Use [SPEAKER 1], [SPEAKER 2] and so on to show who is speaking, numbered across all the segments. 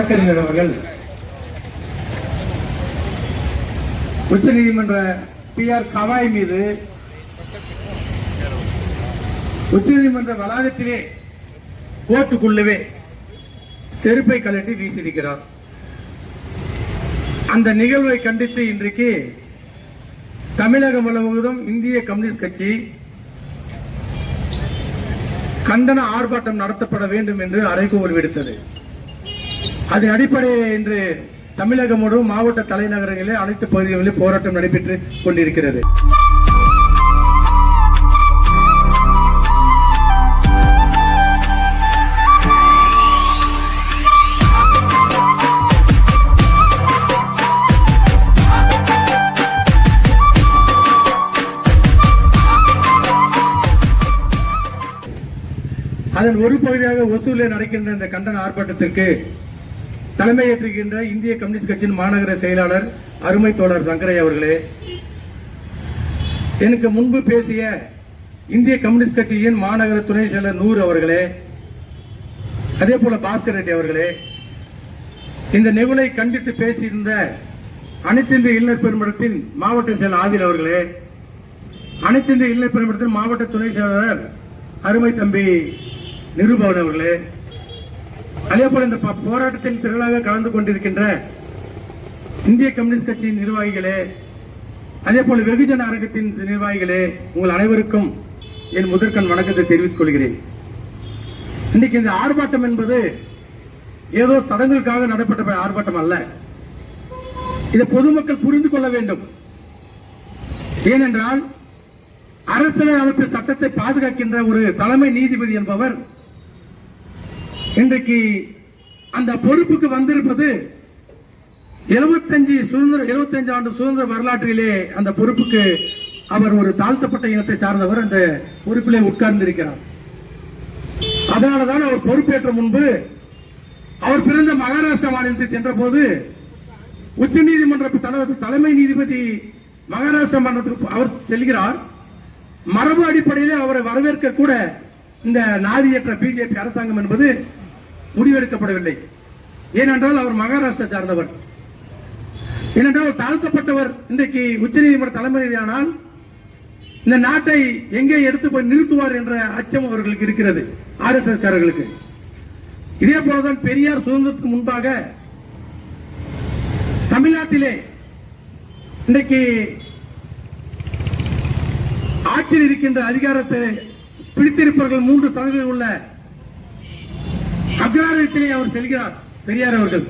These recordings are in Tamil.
[SPEAKER 1] அவர்கள் உச்ச நீதிமன்ற பி ஆர் கவாய் மீது உச்ச நீதிமன்ற வளாகத்திலே கோர்ட்டுக்குள்ளவே செருப்பை கலட்டி வீசியிருக்கிறார். அந்த நிகழ்வை கண்டித்து இன்றைக்கு தமிழகம் முழுவதும் இந்திய கம்யூனிஸ்ட் கட்சி கண்டன ஆர்ப்பாட்டம் நடத்தப்பட வேண்டும் என்று அறைகூவல் விடுத்தது. அதன் அடிப்படையில் இன்று தமிழகம் முழுவதும் மாவட்ட தலைநகரங்களிலே அனைத்து பகுதிகளிலும் போராட்டம் நடைபெற்று கொண்டிருக்கிறது. அதன் ஒரு பகுதியாக ஒசூரில் நடக்கின்ற இந்த கண்டன ஆர்ப்பாட்டத்திற்கு தலைமையேற்றுகின்ற இந்திய கம்யூனிஸ்ட் கட்சியின் மாநகர செயலாளர் அருமை தோழர் சங்கரை அவர்களே எனக்கு முன்பு பேசிய இந்திய கம்யூனிஸ்ட் கட்சியின் மாநகர துணை செயலர் நூர் அவர்களே அதே போல பாஸ்கர் ரெட்டி அவர்களே இந்த நிகழ்வை கண்டித்து பேசியிருந்த அனைத்து இந்திய இளைஞர் பெருமடத்தின் மாவட்ட செயலர் ஆதில் அவர்களே அனைத்து இந்திய இளைஞர் பெருமடத்தின் மாவட்ட துணை செயலாளர் அருமை தம்பி நிருபவன் அவர்களே அதே போல இந்த போராட்டத்தில் திரளாக கலந்து கொண்டிருக்கின்ற இந்திய கம்யூனிஸ்ட் கட்சியின் நிர்வாகிகளே அதே போல வெகுஜன அரங்கத்தின் நிர்வாகிகளே உங்கள் அனைவருக்கும் என் முதற்கண் வணக்கத்தை தெரிவித்துக் கொள்கிறேன். இன்னைக்கு இந்த ஆர்ப்பாட்டம் என்பது ஏதோ சடங்குக்காக நடப்பட்ட ஆர்ப்பாட்டம் அல்ல. இதை பொதுமக்கள் புரிந்து கொள்ள வேண்டும். ஏனென்றால் அரசியலமைப்பு சட்டத்தை பாதுகாக்கின்ற ஒரு தலைமை நீதிபதி என்பவர் இன்றைக்கு அந்த பொறுப்புக்கு வந்திருப்பது 75 சுதந்திர 75 ஆண்டு சுதந்திர வரலாற்றிலே அந்த பொறுப்புக்கு அவர் ஒரு தாழ்த்தப்பட்ட இனத்தை சார்ந்தவர் அந்த பொறுப்பிலே உட்கார்ந்திருக்கிறார். அதனாலதான் அவர் பொறுப்பேற்ற முன்பு அவர் பிறந்த மகாராஷ்டிரா மாநிலத்தை சென்ற போது உச்ச நீதிமன்ற தலைமை நீதிபதி மகாராஷ்டிரா மன்றத்துக்கு அவர் செல்கிறார். மரபு அடிப்படையில் அவரை வரவேற்க கூட இந்த நாதியற்ற பிஜேபி அரசாங்கம் என்பது முடிவெடுக்கப்படவில்லை. ஏனென்றால் அவர் மகாராஷ்டிரா சார்ந்தவர். ஏனென்றால் தாழ்த்தப்பட்டவர். இன்றைக்கு உச்சநீதிமன்ற தலைமை நீதியானால் இந்த நாட்டை எங்கே எடுத்து போய் நிறுத்துவார் என்ற அச்சம் அவர்களுக்கு இருக்கிறது ஆர் எஸ் எஸ் காரர்களுக்கு. இதே போலதான் பெரியார் சுதந்திரத்துக்கு முன்பாக தமிழ்நாட்டிலே இன்றைக்கு ஆட்சியில் இருக்கின்ற அதிகாரத்தை பிடித்திருப்பவர்கள் மூன்று சதவீதம் உள்ள அக்ராரத்திலே அவர் செல்கிறார் பெரியார் அவர்கள்.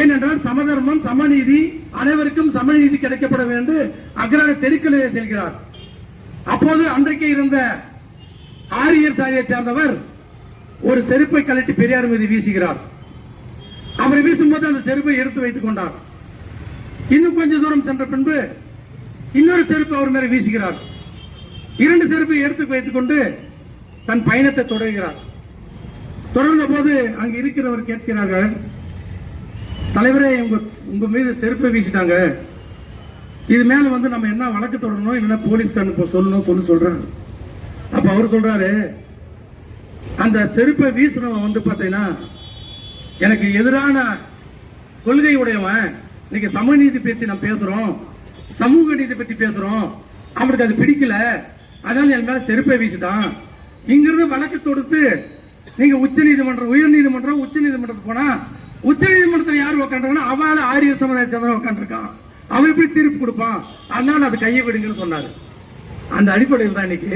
[SPEAKER 1] ஏனென்றால் சமதர்மம் சமநீதி அனைவருக்கும் சமநீதி கிடைக்கப்பட வேண்டும். அக்ரார தெருக்களிலே செல்கிறார். அப்போது அன்றைக்கு இருந்த ஆரியர் சாரியை சேர்ந்தவர் ஒரு செருப்பை கழட்டி பெரியார் மீது வீசுகிறார். அவரை வீசும்போது அந்த செருப்பை எடுத்து வைத்துக் கொண்டார். இன்னும் கொஞ்ச தூரம் சென்ற பின்பு இன்னொரு செருப்பு அவர் மேல வீசுகிறார். இரண்டு செருப்பை எடுத்து வைத்துக் கொண்டு தன் பயணத்தை தொடர்கிறார். தொடர்ந்த போது அங்கு இருக்கிறவர் கேட்கிறார்கள் தலைவரே உங்க உங்க மீது செருப்பை வீசிட்டாங்க. இது மேல வந்து நம்ம என்ன வழக்கு தொடரணும் இல்லைன்னா போலீஸ்க்கு அனுப்ப சொல்லணும் சொல்லி சொல்றாரு. அப்ப அவர் சொல்றாரு அந்த செருப்பை வீசினவன் வந்து பார்த்தீங்கன்னா எனக்கு எதிரான கொள்கை உடையவன் இன்னைக்கு சமநீதி பேசி நான் பேசுறோம். சமூக நீதி பத்தி பேசுறோம். அவனுக்கு அது பிடிக்கல. அதனால என் மேல செருப்பை வீசிட்டான். இங்கிருந்து வழக்கு தொடுத்து நீங்க உச்ச நீதிமன்றம் உயர் நீதிமன்றம் உச்ச நீதிமன்றத்துக்கு போனா உச்ச நீதிமன்றத்தில் யார் உட்காந்துருக்கானா அவள ஆரிய சமுதாய சேர்ந்தவன் உட்காந்துருக்கான் அவன் எப்படி தீர்ப்பு கொடுப்பான்? அதனால அது கையை விடுங்கன்னு சொன்னாரு. அந்த அடிப்படையில் தான் இன்னைக்கு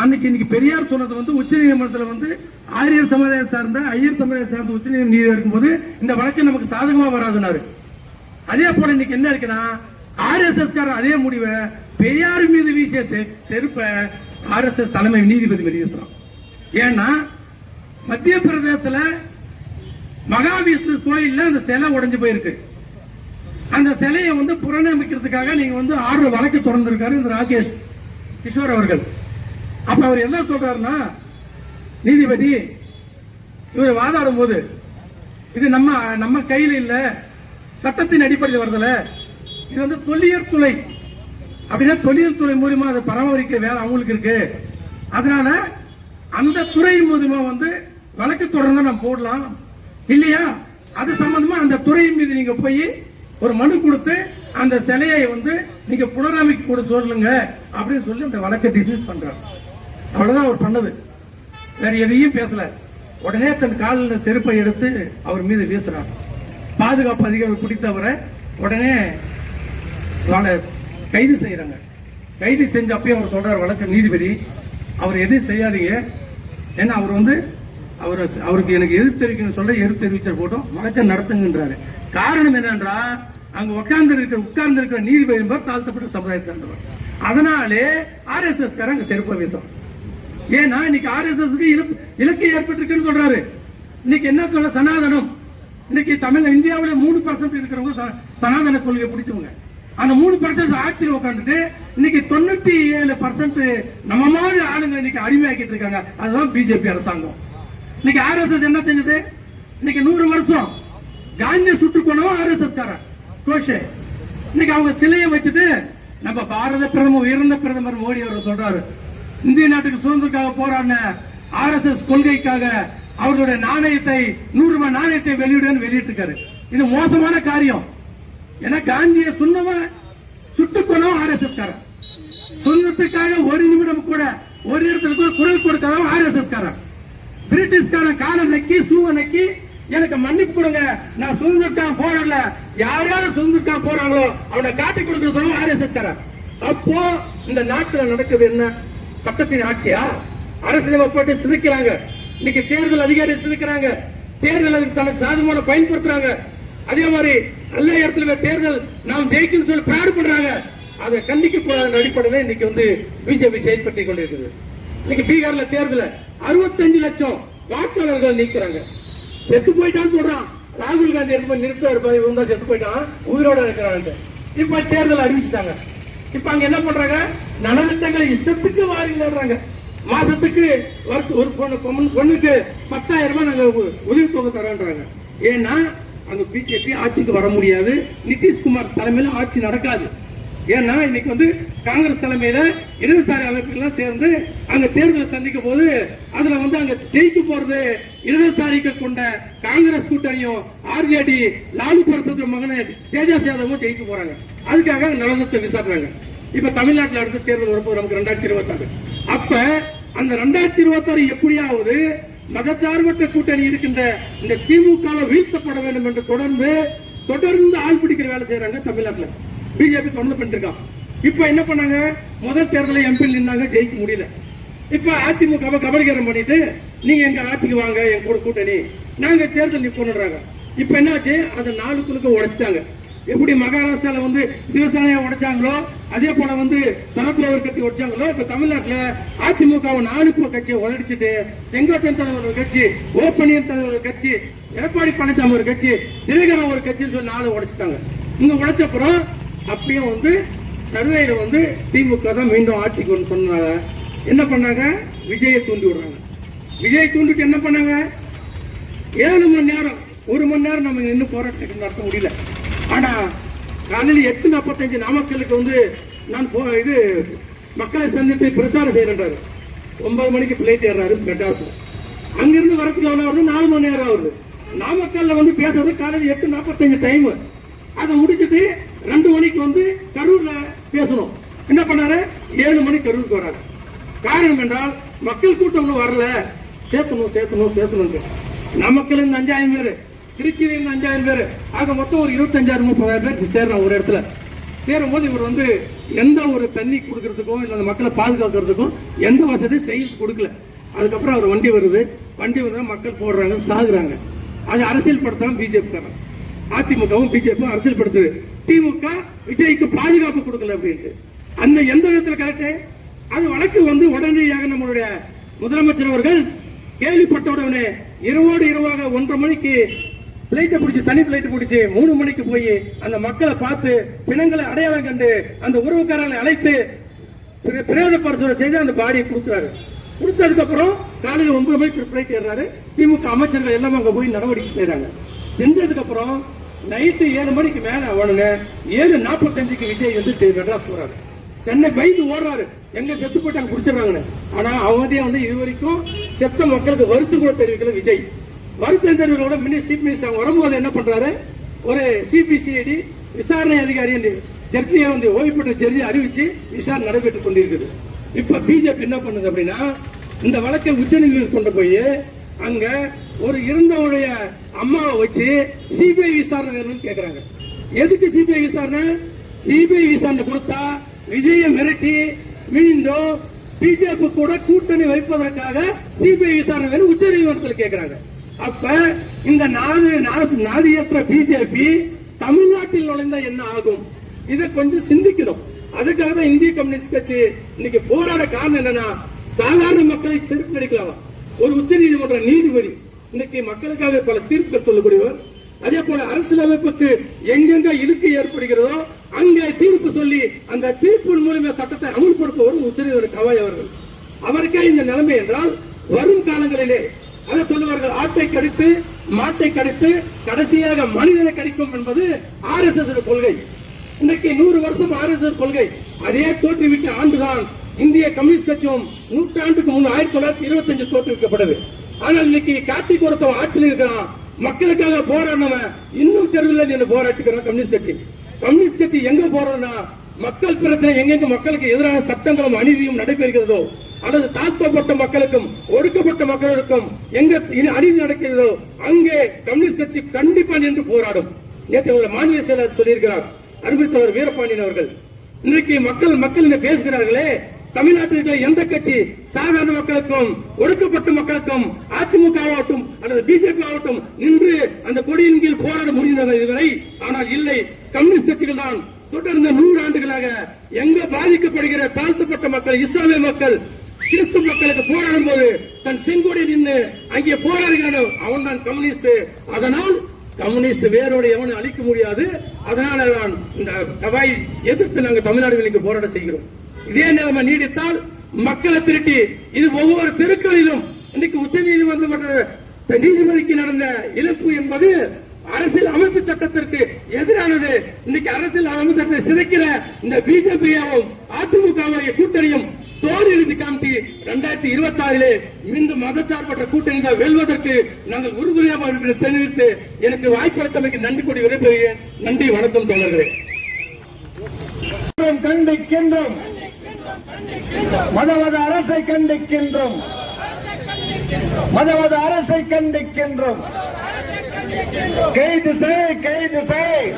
[SPEAKER 1] அன்னைக்கு இன்னைக்கு பெரியார் சொன்னது வந்து உச்ச நீதிமன்றத்தில் வந்து ஆரியர் சமுதாயம் சார்ந்த ஐயர் சமுதாயம் சார்ந்த உச்ச நீதி இருக்கும்போது இந்த வழக்கு நமக்கு சாதகமா வராதுனாரு அதே போல இன்னைக்கு என்ன இருக்குன்னா ஆர்எஸ்எஸ் காரன் அதே முடிவை பெரியார் மீது வீசிய செ- செருப்பை ஆர்எஸ்எஸ் தலைமை நீதிபதி வெளியேசுறான் ஏன்னா மத்திய பிரதேசத்துல மகாவிஷ்ணு கோயில்ல அந்த சிலை உடைஞ்சு போயிருக்கு. அந்த சிலையை வந்து புறநமிக்கிறதுக்காக நீங்க வந்து ஆறு வழக்கு தொடர்ந்திருக்காரு இந்த ராகேஷ் கிஷோர் அவர்கள். அப்ப அவர் என்ன சொல்றாருன்னா நீதிபதி இவர் வாதாடும் போது இது நம்ம நம்ம கையில் இல்ல சட்டத்தின் அடிப்படையில் வருதுல இது வந்து தொல்லியல் துறை. அப்படின்னா தொல்லியல் துறை மூலியமா அதை பராமரிக்க வேலை அவங்களுக்கு இருக்கு. அதனால அந்த துறை மூலமா வந்து வழக்கு தொடர்ந்து நம்ம போடலாம். இல்லையா? அது சம்பந்தமா அந்த துறையின் மீது நீங்க போய் ஒரு மனு கொடுத்து அந்த சிலையை வந்து நீங்க புனரமைக்க கூட சொல்லுங்க அப்படின்னு சொல்லி அந்த வழக்கை டிஸ்மிஸ் பண்றாரு. அவ்வளவுதான் அவர் பண்ணது. வேற எதையும் பேசல. உடனே தன் காலில் செருப்பை எடுத்து அவர் மீது வீசுறார். பாதுகாப்பு அதிகாரி பிடித்தவரை உடனே கைது செய்யறாங்க. கைது செஞ்ச அப்பயும் அவர் சொல்றார் வழக்கு நீதிபதி அவர் எதுவும் செய்யாதீங்க. ஏன்னா அவர் வந்து அவர் அவருக்கு எனக்கு எதிர்த்து தெரிவிக்கணும்னு சொல்ல எதிர்த்து தெரிவிச்ச போட்டோம் வழக்கம் நடத்துங்கன்றாரு. காரணம் என்னன்றா அங்க உட்கார்ந்து இருக்கிற உட்கார்ந்து இருக்கிற நீதிபதி என்பவர் தாழ்த்தப்பட்ட சமுதாயத்தை சேர்ந்தவர். அதனாலே எஸ் காரங்க செருப்ப வீசம் ஏன்னா இன்னைக்கு ஆர்எஸ்எஸ் இலக்கு ஏற்பட்டிருக்குன்னு சொல்றாரு. இன்னைக்கு என்ன சொல்ல சனாதனம். இன்னைக்கு தமிழ் இந்தியாவில மூணு பர்சன்ட் இருக்கிறவங்க ச- சனாதன கொள்கையை பிடிச்சவங்க. அந்த மூணு பர்சன்ட் ஆட்சியில் உட்காந்துட்டு இன்னைக்கு தொண்ணூத்தி ஏழு பர்சன்ட் நம்ம மாதிரி ஆளுங்க இன்னைக்கு அடிமையாக்கிட்டு இருக்காங்க. அதுதான் பிஜேபி அரசாங்கம். இன்னைக்கு ஆர்எஸ்எஸ் என்ன செஞ்சது? இன்னைக்கு நூறு வருஷம் காந்திய சுட்டு கொண்டவன் ஆர்எஸ்எஸ் காரன் கோஷே. இன்னைக்கு அவங்க சிலையை வச்சுட்டு நம்ம பாரத பிரதமர் உயர்ந்த பிரதமர் மோடி அவர் சொல்றாரு இந்திய நாட்டுக்கு சுதந்திரத்துக்காக போராடின ஆர்எஸ்எஸ் கொள்கைக்காக அவர்களுடைய நாணயத்தை நூறு ரூபாய் நாணயத்தை வெளியிடுன்னு வெளியிட்டிருக்காரு. இது மோசமான காரியம். ஏன்னா காந்தியை சொன்னவன் சுட்டு எஸ் எஸ் காரன் சுதந்திரத்துக்காக ஒரு நிமிடம் கூட ஒரு இடத்துல கூட குரல் கொடுக்காதவன் ஆர்எஸ்எஸ் காரன் பிரிட்டிஷ்காரன் காலம் நக்கி சூவ நக்கி எனக்கு மன்னிப்பு கொடுங்க நான் சுதந்திரக்காக போராடல. யார் யார் சுதந்திரக்காக போறாங்களோ அவனை காட்டி கொடுக்க சொல்லுவோம் எஸ் காரன் அப்போ இந்த நாட்டுல நடக்குது என்ன? சட்டத்தின் ஆட்சியா? அரசியல் போட்டு சிதைக்கிறாங்க இன்னைக்கு தேர்தல் அதிகாரி சிதைக்கிறாங்க தேர்தல் தனக்கு சாதகமான பயன்படுத்துறாங்க. அதே மாதிரி நல்ல இடத்துல தேர்தல் நாம் ஜெயிக்கணும்னு சொல்லி பிராடு பண்றாங்க. அதை கண்டிக்க கூடாத அடிப்படையில் இன்னைக்கு வந்து பிஜேபி செயல்பட்டு கொண்டிருக்குது. இன்னைக்கு பீகார்ல தேர்தல அறுபத்தஞ்சு லட்சம் வாக்காளர்கள் நீக்கிறாங்க. செத்து போயிட்டான்னு சொல்றான். ராகுல் காந்தி எடுத்து நிறுத்த இருப்பாரு இவங்க தான் செத்து போயிட்டான். உயிரோட இருக்கிறாங்க இப்ப தேர்தல் அறிவிச்சிட்டாங்க. இப்ப அங்க என்ன பண்றாங்க? நலத்திட்டங்களை இஷ்டத்துக்கு வாரிடுறாங்க மாசத்துக்கு வருஷம் ஒரு பொண்ணு பொண்ணுக்கு பத்தாயிரம் ரூபாய் நாங்க உ- உதவித்தொகை தரோன்றாங்க ஏன்னா அந்த பிஜேபி ஆட்சிக்கு வர முடியாது. நிதிஷ்குமார் தலைமையில் ஆட்சி நடக்காது. ஏன்னா இன்னைக்கு வந்து காங்கிரஸ் தலைமையில இடதுசாரி அமைப்புகள்லாம் சேர்ந்து அங்க தேர்தலை சந்திக்கும் போது அதுல வந்து அங்க ஜெயிக்க போறது இடதுசாரிகள் கொண்ட காங்கிரஸ் கூட்டணியும் ஆர்ஜேடி லாலு பிரசாத் மகனை தேஜாஸ் யாதவும் ஜெயிக்க போறாங்க. அதுக்காக நலனத்தை விசாரிறாங்க இப்ப தமிழ்நாட்டில் அடுத்த தேர்தல் வரப்போ நமக்கு ரெண்டாயிரத்தி இருபத்தாறு. அப்ப அந்த ரெண்டாயிரத்தி இருபத்தாறு எப்படியாவது மதச்சார்பற்ற கூட்டணி இருக்கின்ற இந்த திமுக வீழ்த்தப்பட வேண்டும் என்று தொடர்ந்து தொடர்ந்து ஆள் பிடிக்கிற வேலை செய்யறாங்க தமிழ்நாட்டில். பிஜேபி தொடர்ந்து பண்ணிட்டு இப்ப என்ன பண்ணாங்க? முதல் தேர்தலில் எம்பி நின்னாங்க ஜெயிக்க முடியல. இப்ப அதிமுக கபலீகரம் பண்ணிட்டு நீங்க எங்க ஆட்சிக்கு வாங்க எங்க கூட கூட்டணி. நாங்க தேர்தல் நிப்போன்றாங்க இப்ப என்னாச்சு? அதை நாலு குழுக்க உடைச்சிட்டாங்க. எப்படி மகாராஷ்டிரால வந்து சிவசேனையை உடைச்சாங்களோ அதே போல வந்து சரத்பவர் கட்சி உடைச்சாங்களோ இப்ப தமிழ்நாட்டுல அதிமுக நாலு கட்சியை உழைச்சிட்டு செங்கோட்டன் தலைவர் ஒரு கட்சி ஓப்பனியன் தலைவர் ஒரு கட்சி எடப்பாடி பழனிசாமி ஒரு கட்சி தினகரன் ஒரு கட்சின்னு சொல்லி நாலு உடைச்சிட்டாங்க. இங்க உடைச்சப்புறம் அப்பயும் வந்து சர்வேல வந்து திமுக தான் மீண்டும் ஆட்சிக்கு வந்து சொன்னாங்க. என்ன பண்ணாங்க? விஜயை தூண்டி விடுறாங்க. விஜய் தூண்டிட்டு என்ன பண்ணாங்க? ஏழு மணி நேரம் ஒரு மணி நேரம் நம்ம நின்று போராட்டத்துக்கு நடத்த முடியல. ஆனா காலையில் எட்டு நாற்பத்தஞ்சு நாமக்கலுக்கு வந்து நான் போ இது மக்களை சந்தித்து பிரச்சாரம் செய்யறாரு ஒன்பது மணிக்கு பிளேட் ஏறாரு மெட்ராஸில். அங்கிருந்து வரதுக்கு எவ்வளோ வருது நாலு மணி நேரம் ஆகுது. நாமக்கல்ல வந்து பேசுறது காலையில் எட்டு நாற்பத்தஞ்சு டைம் அதை முடிச்சுட்டு ரெண்டு மணிக்கு வந்து கரூர்ல பேசணும். என்ன பண்ணாரு? ஏழு மணிக்கு கரூருக்கு வராரு. காரணம் என்றால் மக்கள் கூட்டம் வரல. சேர்த்தணும் சேர்த்தணும் சேர்த்தணும் நமக்குல இருந்து அஞ்சாயிரம் பேர். திருச்சியில இருந்து அஞ்சாயிரம் பேர். ஆக மொத்தம் ஒரு இருபத்தஞ்சாயிரம் முப்பதாயிரம் பேர் சேர்றான் ஒரு இடத்துல. சேரும் போது இவர் வந்து எந்த ஒரு தண்ணி கொடுக்கறதுக்கும் இல்லை அந்த மக்களை பாதுகாக்கிறதுக்கும் எந்த வசதியும் செய்ய கொடுக்கல. அதுக்கப்புறம் அவர் வண்டி வருது. வண்டி வந்து மக்கள் போடுறாங்க சாகுறாங்க. அது அரசியல் படுத்தாம பிஜேபி காரன் அதிமுகவும் பிஜேபி அரசியல் படுத்துது. திமுக விஜய்க்கு பாதுகாப்பு கொடுக்கல அப்படின்ட்டு. அந்த எந்த விதத்துல கரெக்ட் அது வழக்கு வந்து உடனடியாக நம்மளுடைய முதலமைச்சர் அவர்கள் கேள்விப்பட்ட உடனே இரவோடு இரவாக ஒன்றரை மணிக்கு பிளைட்டை பிடிச்சி தனி பிளைட் பிடிச்சி மூணு மணிக்கு போய் அந்த மக்களை பார்த்து பிணங்களை அடையாளம் கண்டு அந்த உறவுக்காரர்களை அழைத்து பிர- பிரேத பரிசோதனை செய்து அந்த பாடியை கொடுக்குறாரு. கொடுத்ததுக்கு அப்புறம் காலையில ஒன்பது மணிக்கு பிளைட் ஏறாரு திமுக அமைச்சர்கள் எல்லாம் அங்க போய் நடவடிக்கை செய்றாங்க. செஞ்சதுக்கு அப்புறம் நைட்டு ஏழு மணிக்கு மேல அவனுங்க ஏழு நாற்பத்தஞ்சுக்கு விஜய் வந்து மெட்ராஸ் போறாரு. சென்னை பயந்து ஓடுறாரு. எங்க செத்து போயிட்டு அங்க பிடிச்சிடுறாங்கன்னு. ஆனா அவங்கதே வந்து இது வரைக்கும் செத்த மக்களுக்கு வருத்து கூட தெரிவிக்கல விஜய். வருத்தம் தெரிவிக்கல மினிஸ்டர் சீஃப் மினிஸ்டர் வரும்போது என்ன பண்றாரு? ஒரு சிபிசிஐடி விசாரணை அதிகாரி என்று ஜட்ஜியை வந்து ஓய்வு பெற்ற ஜட்ஜி அறிவிச்சு விசாரணை நடைபெற்றுக் கொண்டிருக்குது. இப்ப பிஜேபி என்ன பண்ணுது அப்படின்னா இந்த வழக்கை உச்சநீதிமன்றம் கொண்டு போய் அங்க ஒரு இருந்தவருடைய அம்மாவை வச்சு சிபிஐ விசாரணை வேணும்னு கேட்கறாங்க எதுக்கு சிபிஐ விசாரணை? சிபிஐ விசாரணை கொடுத்தா விஜயை மிரட்டி மீண்டும் பிஜேபி கூட கூட்டணி வைப்பதற்காக சிபிஐ விசாரணை வேணும் உச்ச நீதிமன்றத்தில் கேட்கிறாங்க அப்ப இந்த நாடு நாடு பிஜேபி தமிழ்நாட்டில் நுழைந்தா என்ன ஆகும்? இதை கொஞ்சம் சிந்திக்கணும். அதுக்காக தான் இந்திய கம்யூனிஸ்ட் கட்சி இன்னைக்கு போராட காரணம் என்னன்னா சாதாரண மக்களை செருப்படிக்கலாமா ஒரு உச்ச நீதிமன்ற நீதிபதி இன்னைக்கு மக்களுக்காக பல தீர்ப்புகள் சொல்லக்கூடியவர் அதே போல அரசியலமைப்புக்கு எங்கெங்க இழுக்கு ஏற்படுகிறதோ அங்கே தீர்ப்பு சொல்லி அந்த தீர்ப்பின் மூலமே சட்டத்தை அமுல்படுத்துவோர் உச்சநீதிமன்ற கவாய் அவர்கள். அவருக்கே இந்த நிலைமை என்றால் வரும் காலங்களிலே அதை சொல்லுவார்கள் ஆட்டை கடித்து மாட்டை கடித்து கடைசியாக மனிதனை கடிக்கும் என்பது ஆர் எஸ் எஸ் கொள்கை. இன்னைக்கு நூறு வருஷம் ஆர் எஸ் எஸ் கொள்கை. அதே தோற்றுவிட்ட ஆண்டுதான் இந்திய கம்யூனிஸ்ட் கட்சியும் நூற்றாண்டுக்கு முன் ஆயிரத்தி தொள்ளாயிரத்தி இருபத்தி அஞ்சு தோற்றுவிக்கப்பட்டது. ஆனால் இன்னைக்கு கார்த்திக் ஒருத்தவன் ஆட்சியில் இருக்கிறான் மக்களுக்காக போராடினவன் இன்னும் தெருவில் என்று போராட்டிக்கிறான் கம்யூனிஸ்ட் கட்சி. கம்யூனிஸ்ட் கட்சி எங்க போறோம்னா மக்கள் பிரச்சனை எங்கெங்க மக்களுக்கு எதிரான சட்டங்களும் அநீதியும் நடைபெறுகிறதோ அல்லது தாழ்த்தப்பட்ட மக்களுக்கும் ஒடுக்கப்பட்ட மக்களுக்கும் எங்க அநீதி நடக்கிறதோ அங்கே கம்யூனிஸ்ட் கட்சி கண்டிப்பா நின்று போராடும். நேற்று உள்ள மாநில செயலர் சொல்லியிருக்கிறார் அறிவித்தவர் வீரபாண்டியன் அவர்கள். இன்றைக்கு மக்கள் மக்கள் பேசுகிறார்களே? தமிழ்நாட்டில் இருக்கிற எந்த கட்சி சாதாரண மக்களுக்கும் ஒடுக்கப்பட்ட மக்களுக்கும் அதிமுக ஆகட்டும் அல்லது பிஜேபி ஆகட்டும் நின்று அந்த கொடியின் கீழ் போராட முடிந்தது இதுவரை? ஆனால் இல்லை கம்யூனிஸ்ட் கட்சிகள் தான் தொடர்ந்த நூறு ஆண்டுகளாக எங்க பாதிக்கப்படுகிற தாழ்த்தப்பட்ட மக்கள் இஸ்லாமிய மக்கள் கிறிஸ்து மக்களுக்கு போராடும் போது தன் செங்கோடி நின்று அங்கே போராடுகிறானோ அவன் தான் கம்யூனிஸ்ட் அதனால் கம்யூனிஸ்ட் வேரோடு எவனும் அழிக்க முடியாது. அதனால நான் இந்த கவாய் எதிர்த்து நாங்கள் தமிழ்நாடுகள் இங்கு போராட செய்கிறோம். இதே நிலைமை நீடித்தால் மக்களை திருட்டி இது ஒவ்வொரு தெருக்களிலும் இன்னைக்கு உச்ச நீதிமன்ற நீதிபதிக்கு நடந்த இழப்பு என்பது அரசியல் அமைப்பு சட்டத்திற்கு எதிரானது. இன்னைக்கு அரசியல் அமைப்பு சட்டத்தை சிதைக்கிற இந்த பிஜேபியாவும் அதிமுகவை கூட்டணியும் தோல்வி எழுதி காமிட்டி இரண்டாயிரத்தி இருபத்தி ஆறிலே மீண்டும் மதச்சார்பற்ற கூட்டணி தான் வெல்வதற்கு நாங்கள் உறுதுணையாக தெரிவித்து எனக்கு வாய்ப்பளித்தமைக்கு நன்றி கூடி விடைபெறுகிறேன். நன்றி வணக்கம் தோழர்களே.
[SPEAKER 2] கண்டிக்கின்றோம். மதவாத அரசை கண்டிக்கின்றோம். மதவாத அரசை கண்டிக்கின்றோம். கைது செய் கைது செய்.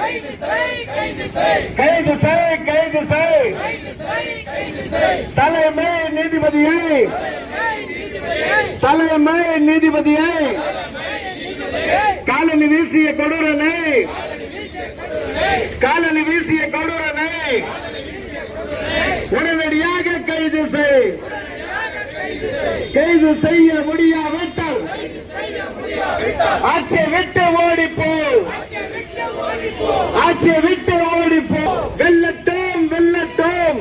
[SPEAKER 2] கைது செய் கைது செய். தலைமை நீதிபதியை. தலைமை நீதிபதியை. காலனி வீசிய கொடூரனை. காலனி வீசிய கொடூரனை. உடனடியாக கைது செய். கைது செய்ய முடியாவிட்டால் ஆட்சியை விட்டு ஓடிப்போ. ஆட்சியை விட்டு ஓடிப்போ வெல்லட்டும் வெல்லட்டும்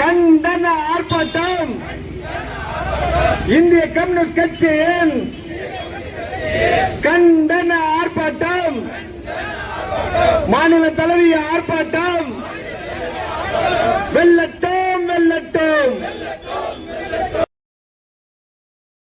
[SPEAKER 2] கண்டன ஆர்ப்பாட்டம் இந்திய கம்யூனிஸ்ட் கட்சியின் கண்டன ஆர்ப்பாட்டம் மாநில தலைவிய ஆர்ப்பாட்டம்